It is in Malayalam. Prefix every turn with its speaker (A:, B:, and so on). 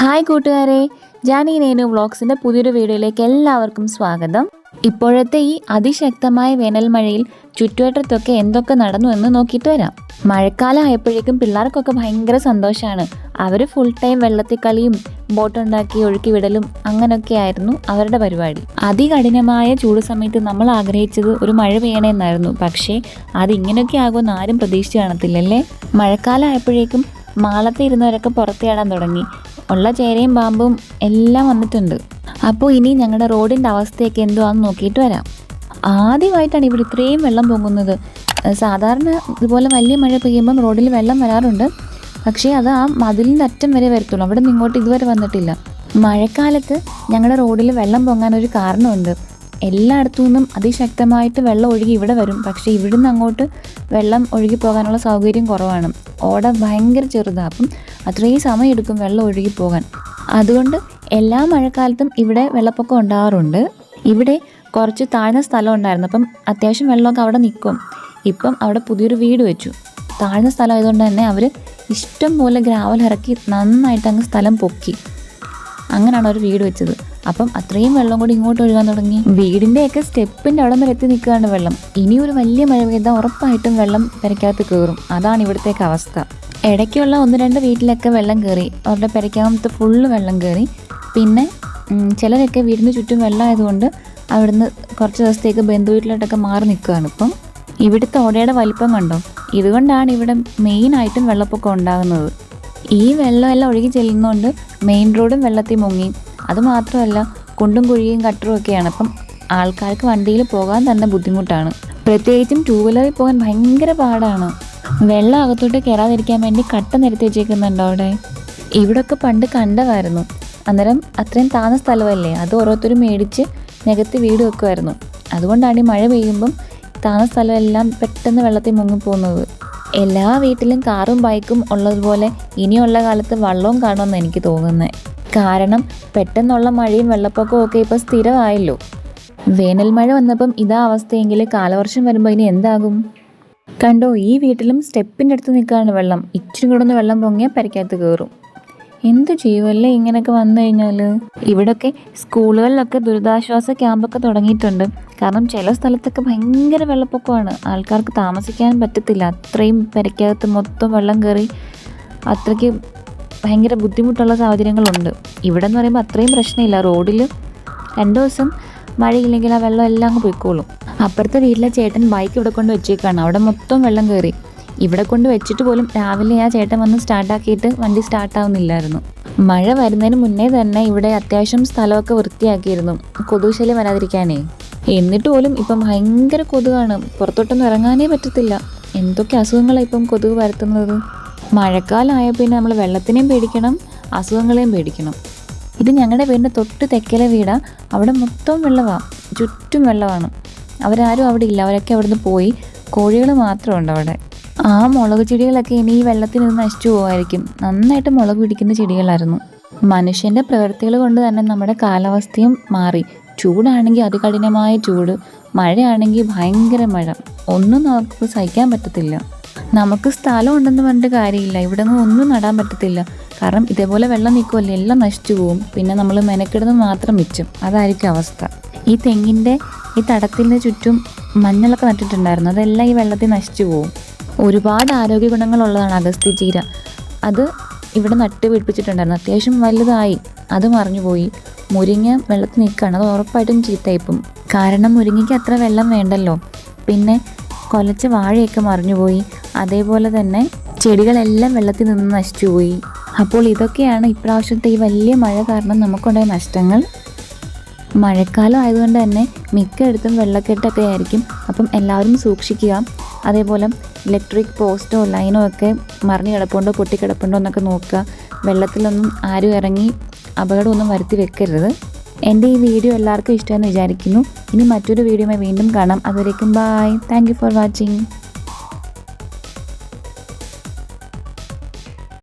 A: ഹായ് കൂട്ടുകാരെ ജാനി നേനു വ്ളോഗ്സിന്റെ പുതിയൊരു വീഡിയോയിലേക്ക് എല്ലാവർക്കും സ്വാഗതം. ഇപ്പോഴത്തെ ഈ അതിശക്തമായ വേനൽ മഴയിൽ ചുറ്റുവട്ടത്തൊക്കെ എന്തൊക്കെ നടന്നു എന്ന് നോക്കിയിട്ട് വരാം. മഴക്കാലം ആയപ്പോഴേക്കും പിള്ളേർക്കൊക്കെ ഭയങ്കര സന്തോഷമാണ് അവർ ഫുൾ ടൈം വെള്ളത്തിൽ കളിയും ബോട്ടുണ്ടാക്കി ഒഴുക്കി വിടലും അങ്ങനെയൊക്കെ ആയിരുന്നു അവരുടെ പരിപാടി. അതികഠിനമായ ചൂട് സമയത്ത് നമ്മൾ ആഗ്രഹിച്ചത് ഒരു മഴ പെയ്യണമെന്നായിരുന്നു പക്ഷേ അത് ഇങ്ങനെയൊക്കെ ആകുമെന്ന് ആരും പ്രതീക്ഷിച്ച് കാണത്തില്ലല്ലേ? മഴക്കാലം ആയപ്പോഴേക്കും മാളത്തിൽ ഇരുന്നവരൊക്കെ പുറത്തിയാടാൻ തുടങ്ങി. ഉള്ള ചേരയും പാമ്പും എല്ലാം വന്നിട്ടുണ്ട്. അപ്പോൾ ഇനി ഞങ്ങളുടെ റോഡിന്റെ അവസ്ഥയൊക്കെ എന്തുവാന്ന് നോക്കിയിട്ട് വരാം. ആദ്യമായിട്ടാണ് ഇവിടെ ഇത്രയും വെള്ളം പൊങ്ങുന്നത്. സാധാരണ ഇതുപോലെ വലിയ മഴ പെയ്യുമ്പം റോഡിൽ വെള്ളം വരാറുണ്ട്. പക്ഷേ അത് ആ മതിലിന്റെ അറ്റം വരെ വരത്തുള്ളൂ. അവിടെ നിന്ന് ഇങ്ങോട്ട് ഇതുവരെ വന്നിട്ടില്ല. മഴക്കാലത്ത് ഞങ്ങളുടെ റോഡിൽ വെള്ളം പൊങ്ങാൻ ഒരു കാരണമുണ്ട്. എല്ലായിടത്തു നിന്നും അതിശക്തമായിട്ട് വെള്ളം ഒഴുകി ഇവിടെ വരും. പക്ഷേ ഇവിടുന്ന് അങ്ങോട്ട് വെള്ളം ഒഴുകി പോകാനുള്ള സൗകര്യം കുറവാണ്. ഓട ഭയങ്കര ചെറുതാണ് അപ്പം അത്രയും സമയം എടുക്കും വെള്ളം ഒഴുകി പോകാൻ. അതുകൊണ്ട് എല്ലാ മഴക്കാലത്തും ഇവിടെ വെള്ളപ്പൊക്കം ഉണ്ടാകാറുണ്ട് ഇവിടെ കുറച്ച് താഴ്ന്ന സ്ഥലം ഉണ്ടായിരുന്നു. അപ്പം അത്യാവശ്യം വെള്ളമൊക്കെ അവിടെ നിൽക്കും. ഇപ്പം അവിടെ പുതിയൊരു വീട് വെച്ചു. താഴ്ന്ന സ്ഥലം ആയതുകൊണ്ട് തന്നെ അവർ ഇഷ്ടം പോലെ ഗ്രാവൽ ഇറക്കി നന്നായിട്ട് അങ്ങ് സ്ഥലം പൊക്കി. അങ്ങനെയാണ് അവർ വീട് വെച്ചത്. അപ്പം അത്രയും വെള്ളം കൂടി ഇങ്ങോട്ട് ഒഴുകാൻ തുടങ്ങി. വീടിന്റെയൊക്കെ സ്റ്റെപ്പിന്റെ അവിടം വരെ എത്തി നിൽക്കുകയാണ് വെള്ളം. ഇനി ഒരു വലിയ മഴ പെയ്താൽ ഉറപ്പായിട്ടും വെള്ളം പെരയ്ക്കകത്ത് കയറും. അതാണ് ഇവിടുത്തേക്ക് അവസ്ഥ. ഇടയ്ക്കുള്ള ഒന്ന് രണ്ട് വീട്ടിലൊക്കെ വെള്ളം കയറി അവരുടെ പെരയ്ക്കകത്ത് ഫുള്ള് വെള്ളം കയറി. പിന്നെ ചിലരൊക്കെ വീടിന് ചുറ്റും വെള്ളമായതുകൊണ്ട് അവിടുന്ന് കുറച്ച് ദിവസത്തേക്ക് ബന്ധു വീട്ടിലോട്ടൊക്കെ മാറി നിൽക്കുകയാണ്. ഇപ്പം ഇവിടുത്തെ ഓടയുടെ വലിപ്പം കണ്ടോ? ഇതുകൊണ്ടാണ് ഇവിടെ മെയിനായിട്ടും വെള്ളപ്പൊക്കം ഉണ്ടാകുന്നത്. ഈ വെള്ളമെല്ലാം ഒഴുകി ചെല്ലുന്നതുകൊണ്ട് മെയിൻ റോഡും വെള്ളത്തിൽ മുങ്ങി. അതുമാത്രമല്ല കുണ്ടും കുഴിയും കട്ടറും ഒക്കെയാണ്. അപ്പം ആൾക്കാർക്ക് വണ്ടിയിൽ പോകാൻ തന്നെ ബുദ്ധിമുട്ടാണ്. പ്രത്യേകിച്ചും ടൂ വീലറിൽ പോകാൻ ഭയങ്കര പാടാണ്. വെള്ളം അകത്തോട്ട് കയറാതിരിക്കാൻ വേണ്ടി കട്ട നിരത്തി വെച്ചേക്കുന്നുണ്ടോ അവിടെ? ഇവിടൊക്കെ പണ്ട് കണ്ടതായിരുന്നു. അന്നേരം അത്രയും താന്ന സ്ഥലമല്ലേ? അത് ഓരോരുത്തരും മേടിച്ച് നികത്തി വീട് വെക്കുമായിരുന്നു. അതുകൊണ്ടാണ് ഈ മഴ പെയ്യുമ്പം താന്ന സ്ഥലമെല്ലാം പെട്ടെന്ന് വെള്ളത്തിൽ മുങ്ങിപ്പോകുന്നത്. എല്ലാ വീട്ടിലും കാറും ബൈക്കും ഉള്ളതുപോലെ ഇനിയുള്ള കാലത്ത് വള്ളവും കാണുമെന്ന് എനിക്ക് തോന്നുന്നത്. കാരണം പെട്ടെന്നുള്ള മഴയും വെള്ളപ്പൊക്കവും ഒക്കെ ഇപ്പോൾ സ്ഥിരമായല്ലോ. വേനൽ മഴ വന്നപ്പം ഇതാ അവസ്ഥയെങ്കിൽ കാലവർഷം വരുമ്പോൾ ഇനി എന്താകും? കണ്ടോ ഈ വീട്ടിലും സ്റ്റെപ്പിന്റെ അടുത്ത് നിൽക്കുകയാണ് വെള്ളം. ഇച്ചിരി കൂടെ ഒന്ന് വെള്ളം പൊങ്ങിയാൽ പരിക്കകത്ത് കയറും എന്ത് ചെയ്യുമല്ലേ ഇങ്ങനെയൊക്കെ വന്നു കഴിഞ്ഞാൽ ഇവിടൊക്കെ സ്കൂളുകളിലൊക്കെ ദുരിതാശ്വാസ ക്യാമ്പൊക്കെ തുടങ്ങിയിട്ടുണ്ട്. കാരണം ചില സ്ഥലത്തൊക്കെ ഭയങ്കര വെള്ളപ്പൊക്കമാണ്. ആൾക്കാർക്ക് താമസിക്കാൻ പറ്റത്തില്ല. അത്രയും പെരക്കകത്ത് മൊത്തം വെള്ളം കയറി അത്രയ്ക്ക് ഭയങ്കര ബുദ്ധിമുട്ടുള്ള സാഹചര്യങ്ങളുണ്ട്. ഇവിടെ എന്ന് പറയുമ്പോൾ അത്രയും പ്രശ്നമില്ല. റോഡിൽ രണ്ട് ദിവസം മഴയില്ലെങ്കിൽ ആ വെള്ളം എല്ലാം അങ്ങ് പോയിക്കോളും. അപ്പുറത്തെ വീട്ടിലെ ചേട്ടൻ ബൈക്ക് ഇവിടെ കൊണ്ട് വെച്ചേക്കാണ്. അവിടെ മൊത്തം വെള്ളം കയറി ഇവിടെ കൊണ്ട് വെച്ചിട്ട് പോലും രാവിലെ ആ ചേട്ടൻ വന്ന് സ്റ്റാർട്ടാക്കിയിട്ട് വണ്ടി സ്റ്റാർട്ടാവുന്നില്ലായിരുന്നു മഴ വരുന്നതിന് മുന്നേ തന്നെ ഇവിടെ അത്യാവശ്യം സ്ഥലമൊക്കെ വൃത്തിയാക്കിയിരുന്നു. കൊതുക് ശല്യം വരാതിരിക്കാനേ. എന്നിട്ട് പോലും ഇപ്പം ഭയങ്കര കൊതുകാണ്. പുറത്തോട്ടൊന്നും ഇറങ്ങാനേ പറ്റത്തില്ല. എന്തൊക്കെ അസുഖങ്ങളാണ് ഇപ്പം കൊതുക് വരുത്തുന്നത് മഴക്കാലമായ പിന്നെ നമ്മൾ വെള്ളത്തിനെയും പേടിക്കണം അസുഖങ്ങളെയും പേടിക്കണം. ഇത് ഞങ്ങളുടെ വീടിന്റെ തൊട്ട് തെക്കലെ വീടാണ് അവിടെ മൊത്തം വെള്ളമാണ് ചുറ്റും വെള്ളമാണ് അവരാരും അവിടെ ഇല്ല. അവരൊക്കെ അവിടുന്ന് പോയി കോഴികൾ മാത്രമുണ്ട് അവിടെ. ആ മുളക് ചെടികളൊക്കെ ഇനി ഈ വെള്ളത്തിൽ നിന്ന് നശിച്ചു പോകുമായിരിക്കും നന്നായിട്ട് മുളക് പിടിക്കുന്ന ചെടികളായിരുന്നു. മനുഷ്യന്റെ പ്രവൃത്തികൾ കൊണ്ട് തന്നെ നമ്മുടെ കാലാവസ്ഥയും മാറി. ചൂടാണെങ്കിൽ അതികഠിനമായ ചൂട്. മഴയാണെങ്കിൽ ഭയങ്കര മഴ. ഒന്നും നമുക്ക് സഹിക്കാൻ പറ്റത്തില്ല. നമുക്ക് സ്ഥലം ഉണ്ടെന്ന് പറഞ്ഞിട്ട് കാര്യമില്ല. ഇവിടെ നിന്ന് ഒന്നും നടാൻ പറ്റത്തില്ല. കാരണം ഇതേപോലെ വെള്ളം നിൽക്കുമല്ലേ എല്ലാം നശിച്ചു പോകും പിന്നെ നമ്മൾ മെനക്കെടുന്നത് മാത്രം മിച്ചം അതായിരിക്കും അവസ്ഥ. ഈ തെങ്ങിന്റെ ഈ തടത്തിന് ചുറ്റും മഞ്ഞളൊക്കെ നട്ടിട്ടുണ്ടായിരുന്നു. അതെല്ലാം ഈ വെള്ളത്തിൽ നശിച്ചു പോകും ഒരുപാട് ആരോഗ്യ ഗുണങ്ങളുള്ളതാണ് അഗസ്തി ചീര. അത് ഇവിടെ നട്ട് പിടിപ്പിച്ചിട്ടുണ്ടായിരുന്നു. അത്യാവശ്യം വലുതായി. അത് മറിഞ്ഞുപോയി മുരിങ്ങ വെള്ളത്തിൽ നിൽക്കുകയാണ്. അത് ഉറപ്പായിട്ടും ചീത്തയിപ്പം കാരണം മുരിങ്ങയ്ക്ക് അത്ര വെള്ളം വേണ്ടല്ലോ. പിന്നെ കൊലച്ച വാഴയൊക്കെ മറിഞ്ഞുപോയി അതേപോലെ തന്നെ ചെടികളെല്ലാം വെള്ളത്തിൽ നിന്ന് നശിച്ചുപോയി അപ്പോൾ ഇതൊക്കെയാണ് ഇപ്രാവശ്യത്തെ ഈ വലിയ മഴ കാരണം നമുക്കുണ്ടായ നഷ്ടങ്ങൾ. മഴക്കാലം ആയതുകൊണ്ട് തന്നെ മിക്കയിടത്തും വെള്ളക്കെട്ടൊക്കെ ആയിരിക്കും. അപ്പം എല്ലാവരും സൂക്ഷിക്കുക. അതേപോലെ ഇലക്ട്രിക് പോസ്റ്റോ ലൈനോ ഒക്കെ മറിഞ്ഞ് കിടപ്പുണ്ടോ പൊട്ടിക്കിടപ്പുണ്ടോ എന്നൊക്കെ നോക്കുക. വെള്ളത്തിലൊന്നും ആരും ഇറങ്ങി അപകടമൊന്നും വരുത്തി വെക്കരുത്. എന്റെ ഈ വീഡിയോ എല്ലാവർക്കും ഇഷ്ടമെന്ന് വിചാരിക്കുന്നു. ഇനി മറ്റൊരു വീഡിയോയുമായി വീണ്ടും കാണാം. അതുവരേക്കും ബായ് താങ്ക് ഫോർ വാച്ചിങ്